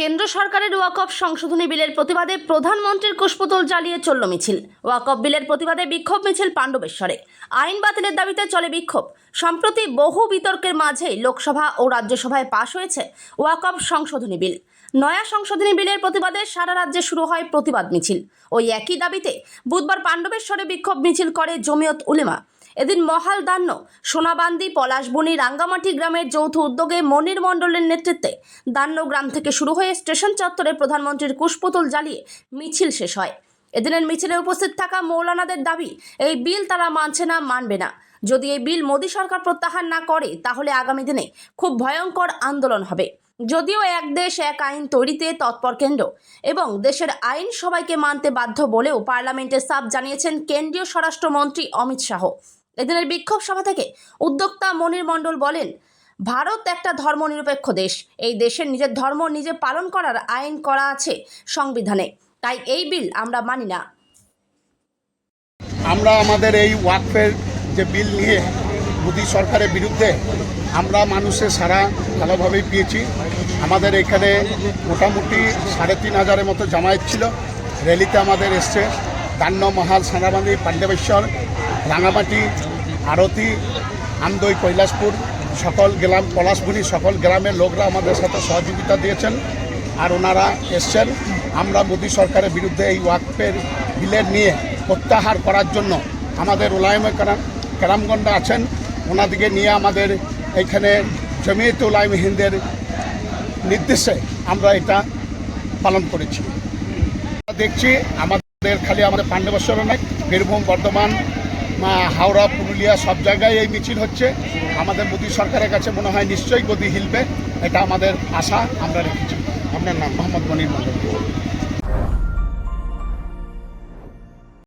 কেন্দ্র সরকারের ওয়াকফ সংশোধনী বিলের প্রতিবাদে প্রধানমন্ত্রীর কুশপুতল জ্বালিয়ে চলল মিছিল। ওয়াকফ বিলের প্রতিবাদে বিক্ষোভ মিছিল পাণ্ডবেশ্বরে। আইন বাতিলের দাবিতে চলে বিক্ষোভ। সম্প্রতি বহু বিতর্কের মাঝেই লোকসভা ও রাজ্যসভায় পাশ হয়েছে ওয়াকফ সংশোধনী বিল। নয়া সংশোধনী বিলের প্রতিবাদে সারা রাজ্যে শুরু হয় প্রতিবাদ মিছিল। ওই একই দাবিতে বুধবার পাণ্ডবেশ্বরে বিক্ষোভ মিছিল করে জমিয়ত উলেমা। এদিন মহাল দান্য সোনাবান্দি, পলাশবনি, রাঙ্গামাটি গ্রামের যৌথ উদ্যোগে মনির মণ্ডলের নেতৃত্বে দান্য গ্রাম থেকে শুরু হয়ে স্টেশন চত্বরে প্রধানমন্ত্রীর কুশপুতল জ্বালিয়ে মিছিল শেষ হয়। এদিনের মিছিলে উপস্থিত থাকা মৌলানাদের দাবি, এই বিল তারা মানছে না, মানবে না। যদি এই বিল মোদী সরকার প্রত্যাহার না করে, তাহলে আগামী দিনে খুব ভয়ঙ্কর আন্দোলন হবে। যদিও এক দেশ, এক আইন তৈরিতে তৎপর কেন্দ্র এবং দেশের আইন সবাইকে মানতে বাধ্য বলেও পার্লামেন্টে সাফ জানিয়েছেন কেন্দ্রীয় স্বরাষ্ট্রমন্ত্রী অমিত শাহ। এদিনের বিক্ষোভ সভা থেকে উদ্যোক্তা মনির মণ্ডল বলেন, ভারত একটা ধর্মনিরপেক্ষ দেশ। এই দেশের নিজের ধর্ম নিজে পালন করার আইন করা আছে সংবিধানে। তাই এই বিল আমরা মানি না। আমরা আমাদের এই ওয়াকফের যে বিল নিয়ে মোদী সরকারের বিরুদ্ধে আমরা মানুষের সারা ভালোভাবেই পেয়েছি। আমাদের এখানে মোটামুটি সাড়ে তিন হাজারের মতো জামায়াত ছিল। র্যালিতে আমাদের এসছে। দান্ন মহাল সানাবান্দি, পাণ্ডবেশ্বর, রাঙামাটি আরতি আমদই কৈলাসপুর, সকল গ্রাম পলাশপুরি সকল গ্রামের লোকরা আমাদের সাথে সহযোগিতা দিয়েছেন আর ওনারা এসছেন। আমরা মোদী সরকারের বিরুদ্ধে এই ওয়াকফের বিলের নিয়ে প্রত্যাহার করার জন্য আমাদের ওলায়মে কারাম কারামগণ্ডা আছেন। ওনাদিকে নিয়ে আমাদের এইখানে জমিয়ত উলাইম হিন্দের নির্দেশে আমরা এটা পালন করেছি। দেখছি আমাদের খালি আমাদের পাণ্ডবেশ্বর অনেক, বীরভূম, বর্ধমান হাওড়া, পুরুলিয়া সব জায়গায় এই মিছিল হচ্ছে। আমাদের মোদী সরকারের কাছে মনে হয় নিশ্চয়ই গতি হিলবে। এটা আমাদের আশা, আমরা রেখেছি। আপনার নাম? মোহাম্মদ মনির মন্ডল।